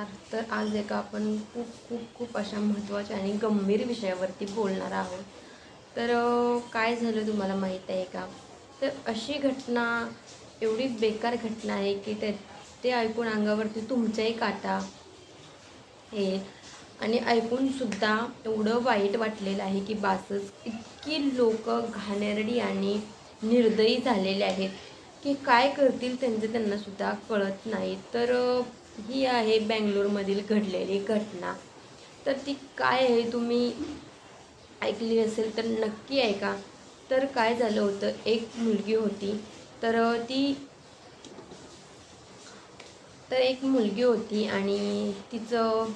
नमस्कार तर आज एका आपण खूप खूप खूप अशा महत्त्वाच्या आणि गंभीर विषयावरती बोलणार आहोत. तर काय झालं तुम्हाला माहीत आहे का? तर अशी घटना एवढी बेकार घटना आहे की ते ते ऐकून अंगावरती तुमच्याही काटा हे. आणि ऐकूनसुद्धा एवढं वाईट वाटलेलं आहे की बासच इतकी लोक घाणेरडी आणि निर्दयी झालेले आहेत की काय करतील त्यांचं त्यांनासुद्धा कळत नाही. तर ही आहे बँगलोरमधील घडलेली घटना. तर ती काय आहे तुम्ही ऐकली असेल तर नक्की ऐका. तर काय झालं होतं एक मुलगी होती. तर ती तर एक मुलगी होती आणि तिचं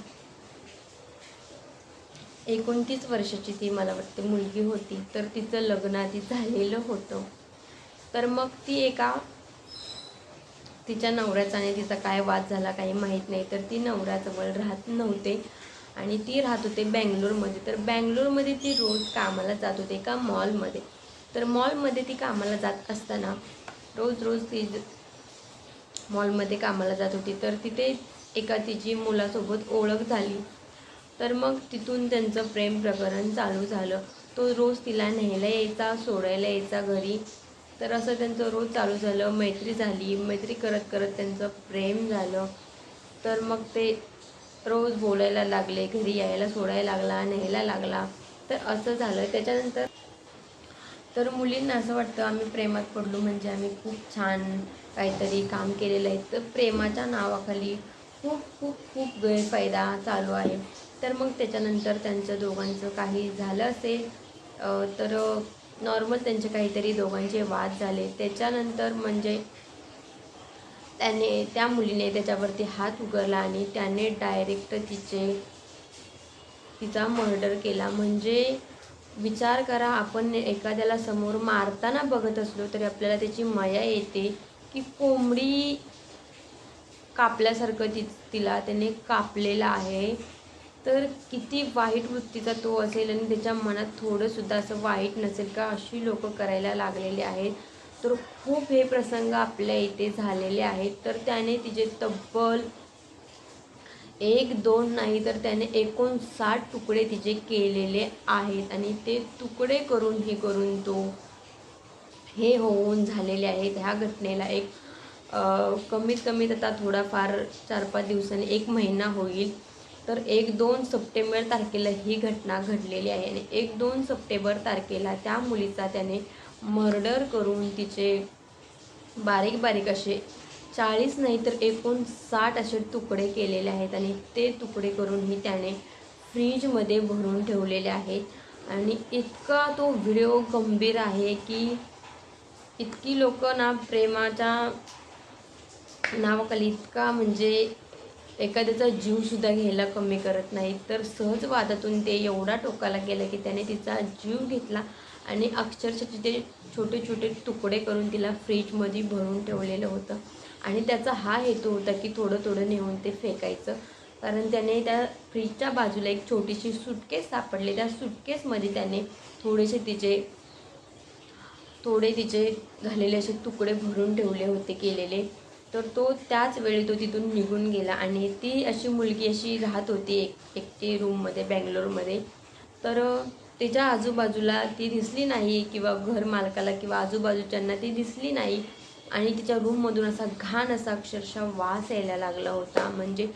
एकोणतीस वर्षाची ती मला वाटते मुलगी होती. तर तिचं लग्न आधी झालेलं होतं. तर मग ती एका तिच्या नवऱ्याचा आणि तिचा काय वाद झाला काही माहीत नाही तर ती नवऱ्याजवळ राहत नव्हते. आणि ती राहत होते बँगलोरमध्ये. तर बँगलोरमध्ये ती रोज कामाला जात होते एका मॉलमध्ये? तर मॉलमध्ये ती कामाला जात असताना रोज रोज ती मॉलमध्ये कामाला जात होती. तर तिथे एका तिची मुलासोबत ओळख झाली. तर मग तिथून त्यांचं प्रेम प्रकरण चालू झालं. तो रोज तिला न्यायला यायचा सोडायला यायचा घरी. तर असं त्यांचं रोज चालू झालं मैत्री झाली मैत्री करत करत त्यांचं प्रेम झालं. तर मग ते रोज बोलायला लागले घरी यायला सोडायला लागला न्यायला लागला. तर असं झालं. त्याच्यानंतर तर मुलींना असं वाटतं आम्ही प्रेमात पडलो म्हणजे आम्ही खूप छान काहीतरी काम केलेलं आहे. तर प्रेमाच्या नावाखाली खूप खूप खूप गैरफायदा चालू आहे. तर मग त्याच्यानंतर त्यांचं दोघांचं काही झालं असेल तर नॉर्मल त्यांचे काहीतरी दोघांचे वाद झाले. त्याच्यानंतर म्हणजे त्याने त्या मुलीने त्याच्यावरती हात उघडला आणि त्याने डायरेक्ट तिचे तिचा मर्डर केला. म्हणजे विचार करा आपण एखाद्याला समोर मारताना बघत असलो तरी आपल्याला त्याची मया येते की कोंबडी कापल्यासारखं ति तिला त्याने कापलेलं आहे. तर किती वाईट वृत्तीचा तो असेल आणि त्याच्या मनात थोडंसुद्धा असं वाईट नसेल का अशी लोक करायला लागलेले आहेत. तर खूप हे प्रसंग आपल्या इथे झालेले आहेत. तर त्याने तिचे तब्बल एक दोन नाही तर त्याने एकोणसाठ तुकडे तिचे केलेले आहेत. आणि ते तुकडे करून हे करून तो हे होऊन झालेले आहेत. ह्या घटनेला एक कमीत कमीत आता थोडाफार चार पाच दिवसांनी एक महिना होईल. तर एक दोन सप्टेंबर तारखेला ही घटना घडलेली आहे आणि एक दोन सप्टेंबर तारखेला त्या मुलीचा त्याने मर्डर करून तिचे बारीक बारीक असे चाळीस नाही तर एकूण साठ असे तुकडे केलेले आहेत आणि ते तुकडे करूनही त्याने फ्रीजमध्ये भरून ठेवलेले आहेत. आणि इतका तो व्हिडिओ गंभीर आहे की इतकी लोक ना प्रेमाच्या नावाखाली इतका म्हणजे एखाद्याचा जीवसुद्धा घ्यायला कमी करत नाही तर सहज वादातून ते एवढा टोकाला गेलं की त्याने तिचा जीव घेतला आणि अक्षरशः तिथे छोटे छोटे तुकडे करून तिला फ्रीजमध्ये भरून ठेवलेलं होतं. आणि त्याचा हा हेतू होता की थोडं थोडं नेऊन ते फेकायचं. कारण त्याने त्या फ्रीजच्या बाजूला एक छोटीशी सुटकेस सापडली. त्या सुटकेसमध्ये त्याने थोडेसे तिचे थोडे तिचे झालेले असे तुकडे भरून ठेवले होते केलेले. तर तो त्याच वेळी तो तिथून निघून गेला आणि ती अशी मुलगी अशी राहत होती एक एकटी रूममध्ये बँगलोरमध्ये तर तिच्या आजूबाजूला ती दिसली नाही किंवा घर मालकाला किंवा आजूबाजूच्यांना ती दिसली नाही. आणि तिच्या रूममधून असा घाण असा अक्षरशः वास यायला लागला होता. म्हणजे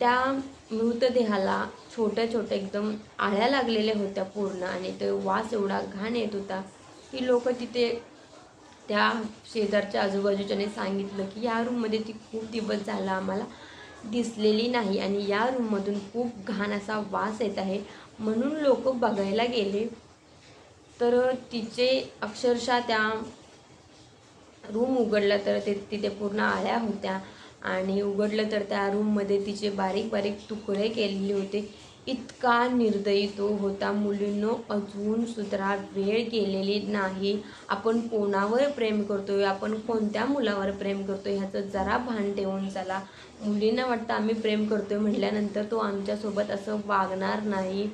त्या मृतदेहाला छोट्या छोट्या एकदम आळ्या लागलेल्या होत्या पूर्ण आणि तो वास एवढा घाण येत होता की लोक तिथे त्या शेजारच्या आजूबाजूच्याने सांगितलं की या रूममध्ये ती खूप दिवस झाला आम्हाला दिसलेली नाही आणि या रूममधून खूप घाण असा वास येत आहे. म्हणून लोक बघायला गेले तर तिचे अक्षरशः त्या रूम उघडलं तर ते तिथे पूर्ण आळ्या होत्या आणि उघडलं तर त्या रूममध्ये तिचे बारीक बारीक तुकडे केलेले होते. इतका निर्दयी तो होता. मुलींनो अजून सुद्धा वेळ गेलेली नाही. आपण कोणावर प्रेम करतोय? आपण कोणत्या मुलावर प्रेम करतोय? ह्याचं जरा भान ठेवून चला. मुलींना वाटतं आम्ही प्रेम करतोय म्हटल्यानंतर तो आमच्यासोबत असं वागणार नाही.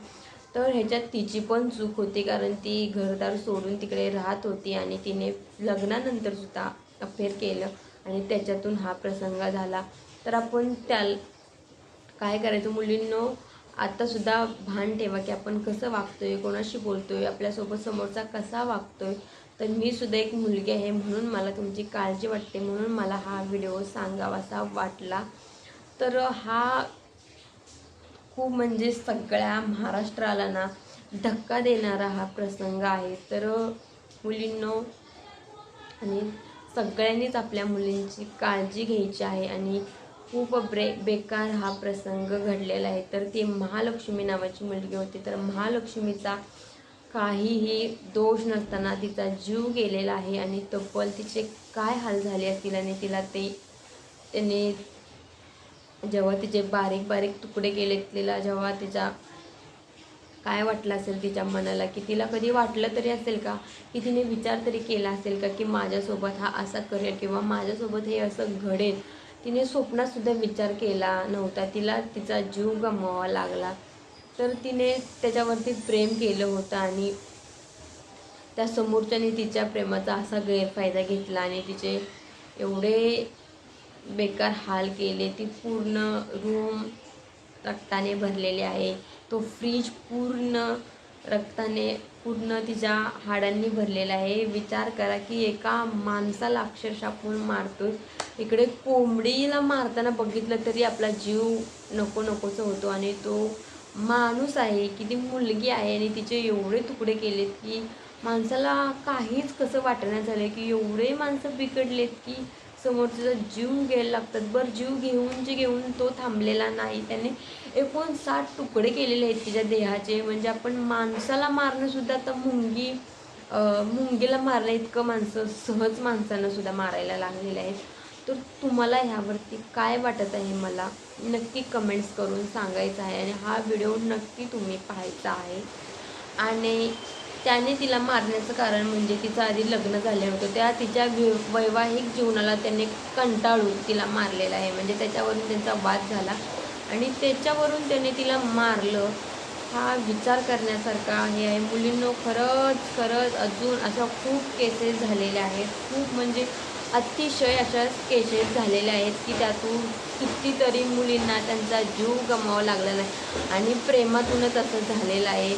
तर ह्याच्यात तिची पण चूक होती कारण ती घरदार सोडून तिकडे राहत होती आणि तिने लग्नानंतरसुद्धा अफेअर केलं आणि त्याच्यातून हा प्रसंग झाला. तर आपण त्या काय करायचं? मुलींनो आत्तासुद्धा भान ठेवा की आपण कसं वागतो आहे कोणाशी बोलतो आहे आपल्यासोबत समोरचा कसा वागतो आहे तर मी सुद्धा एक मुलगी आहे म्हणून मला तुमची काळजी वाटते म्हणून मला हा व्हिडिओ सांगावासा वाटला. तर हा खूप म्हणजे सगळ्या महाराष्ट्राला ना धक्का देणारा हा प्रसंग आहे. तर मुलींनो आणि सगळ्यांनीच आपल्या मुलींची काळजी घ्यायची आहे आणि खूप ब्रे बेकार हा प्रसंग घडलेला आहे. तर ती महालक्ष्मी नावाची मुलगी होती. तर महालक्ष्मीचा काहीही दोष नसताना तिचा जीव गेलेला आहे आणि तब्बल तिचे काय हाल झाले असतील आणि तिला ते त्याने जेव्हा तिचे बारीक बारीक तुकडे केले तिला जेव्हा तिचा काय वाटलं असेल तिच्या मनाला की तिला कधी वाटलं तरी असेल का? की तिने विचार तरी केला असेल का की माझ्यासोबत हा असा करेल किंवा माझ्यासोबत हे असं घडेल? तिने स्वप्नातसुद्धा विचार केला नव्हता. तिला तिचा जीव गमवावा लागला. तर तिने त्याच्यावरती प्रेम केलं होतं आणि त्या समोरच्याने तिच्या प्रेमाचा असा गैरफायदा घेतला आणि तिचे एवढे बेकार हाल केले. ती पूर्ण रूम रक्ताने भरलेले आहे. तो फ्रीज पूर्ण रक्ताने पूर्ण तिच्या हाडांनी भरलेला आहे. विचार करा की एका माणसाला अक्षरशः आपण मारतो इकडे कोंबडीला मारताना बघितलं तरी आपला जीव नको नकोच होतो आणि तो माणूस आहे की ती मुलगी आहे आणि तिचे एवढे तुकडे केलेत की माणसाला काहीच कसं वाटण्यात झालं की एवढे माणसं बिघडलेत की समोरचा जीव घ्यायला लागतात. बरं जीव घेऊन जे घेऊन तो थांबलेला नाही. त्याने एकोणसाठ तुकडे केलेले आहेत तिच्या देहाचे. म्हणजे आपण माणसाला मारणंसुद्धा आता मुंगी मुंगीला मारणं इतकं माणसं सहज माणसांनासुद्धा मारायला लागलेले आहेत. तर तुम्हाला ह्यावरती काय वाटत आहे मला? नक्की कमेंट्स करून सांगायचं आहे. आणि हा व्हिडिओ नक्की तुम्ही पाहायचा आहे. आणि त्याने तिला मारण्याचं कारण म्हणजे तिचं आधी लग्न झालं होतं. त्या तिच्या वि वैवाहिक जीवनाला त्याने कंटाळून तिला मारलेलं आहे. म्हणजे त्याच्यावरून त्यांचा वाद झाला. आणि त्याच्यावरून त्याने तिला मारलं. हा विचार करण्यासारखा हे आहे मुलींनो खरंच खरंच अजून अशा खूप केसेस झालेल्या आहेत. खूप म्हणजे अतिशय अशा केसेस झालेल्या आहेत की त्यातून कितीतरी मुलींना त्यांचा जीव गमावा लागलेला आहे. आणि प्रेमातूनच असं झालेलं आहे.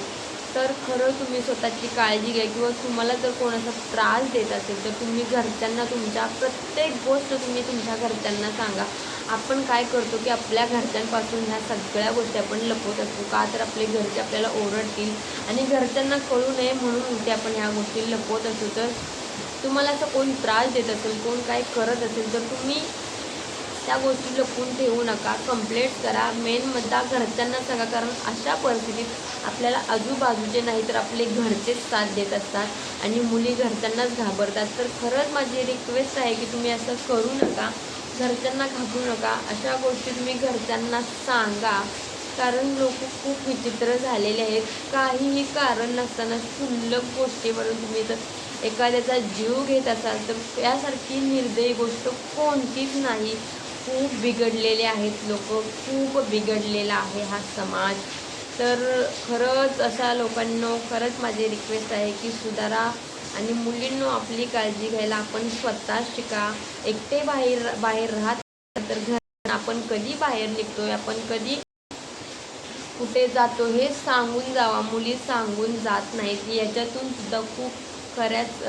तर खरं तुम्ही स्वतःची काळजी घ्या किंवा तुम्हाला जर कोणाचा त्रास देत असेल तर तुम्ही घरच्यांना तुमच्या प्रत्येक गोष्ट तुम्ही तुमच्या घरच्यांना सांगा. आपण काय करतो की आपल्या घरच्यांपासून ह्या सगळ्या गोष्टी आपण लपवत असतो. का तर आपले घरचे आपल्याला ओरडतील आणि घरच्यांना कळू नये म्हणून ते आपण ह्या गोष्टी लपवत असतो. तर तुम्हाला असं कोण त्रास देत असेल कोण काय करत असेल तर तुम्ही त्या गोष्टी लपून ठेवू नका. कंप्लेंट करा. मेन मुद्दा घरच्यांना सांगा. कारण अशा परिस्थितीत आपल्याला आजूबाजूचे नाही तर आपले घरचेच साथ देत असतात आणि मुली घरच्यांनाच घाबरतात. तर खरंच माझी रिक्वेस्ट आहे की तुम्ही असं करू नका. घरच्यांना घाबरू नका. अशा गोष्टी तुम्ही घरच्यांना सांगा. कारण लोक खूप विचित्र झालेले आहेत. काहीही कारण नसताना क्षुल्लक गोष्टीवरून तुम्ही जर एखाद्याचा जीव घेत असाल तर यासारखी निर्दयी गोष्ट कोणतीच नाही. खूप बिघडलेले आहेत लोक खूप बिघडलेला आहे हा समाज. तर खरंच अशा लोकांना खरंच माझी रिक्वेस्ट आहे की सुधारा आणि मुलींनो आपली काळजी घ्यायला आपण स्वतः शिका. एकटे बाहेर बाहेर राहत तर घर आपण कधी बाहेर निघतोय आपण कधी कुठे जातो हे सांगून जावा. मुली सांगून जात नाहीत. याच्यातून सुद्धा खूप खऱ्याच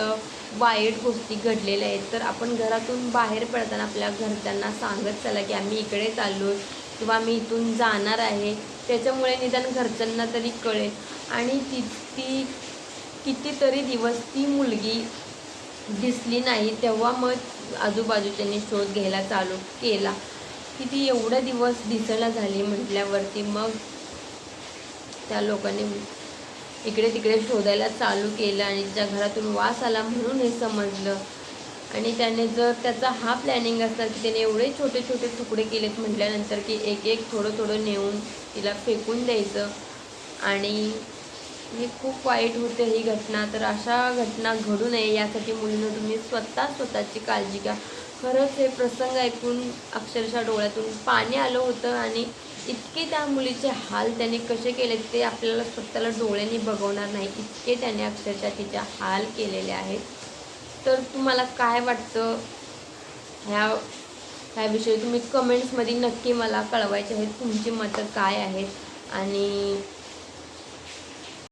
वाईट गोष्टी घडलेल्या आहेत. तर आपण घरातून बाहेर पडताना आपल्या घरच्यांना सांगत चला की आम्ही इकडे चाललो किंवा आम्ही इथून जाणार आहे. त्याच्यामुळे निदान घरच्यांना तरी कळेल. आणि ती ती कितीतरी दिवस ती मुलगी दिसली नाही तेव्हा मग आजूबाजूच्यांनी शोध घ्यायला चालू केला. की ती एवढा दिवस दिसायला झाली म्हटल्यावरती मग त्या लोकांनी इकडे तिकडे शोधायला चालू केलं आणि तिच्या घरातून वास आला म्हणून हे समजलं. आणि त्याने जर त्याचा हा प्लॅनिंग असणार की त्याने एवढे छोटे छोटे तुकडे केलेत म्हटल्यानंतर की एक एक थोडं थोडं नेऊन तिला फेकून द्यायचं. आणि हे खूप वाईट होते ही घटना. तर अशा घटना घडू नये यासाठी मुलीनं तुम्ही स्वतः स्वतःची काळजी घ्या. खरंच हे प्रसंग ऐकून अक्षरशः डोळ्यातून पाणी आलं होतं आणि इतके त्या मुलीचे हाल त्याने कसे केले ते आपल्याला स्वतःला डोळ्यांनी बघवणार नाही. इतके त्याने अक्षरशः तिच्या हाल केलेले आहेत. तर तुम्हाला काय वाटतं? ह्या ह्याविषयी तुम्ही कमेंट्समध्ये नक्की मला कळवायचे आहेत. तुमची मतं काय आहेत? आणि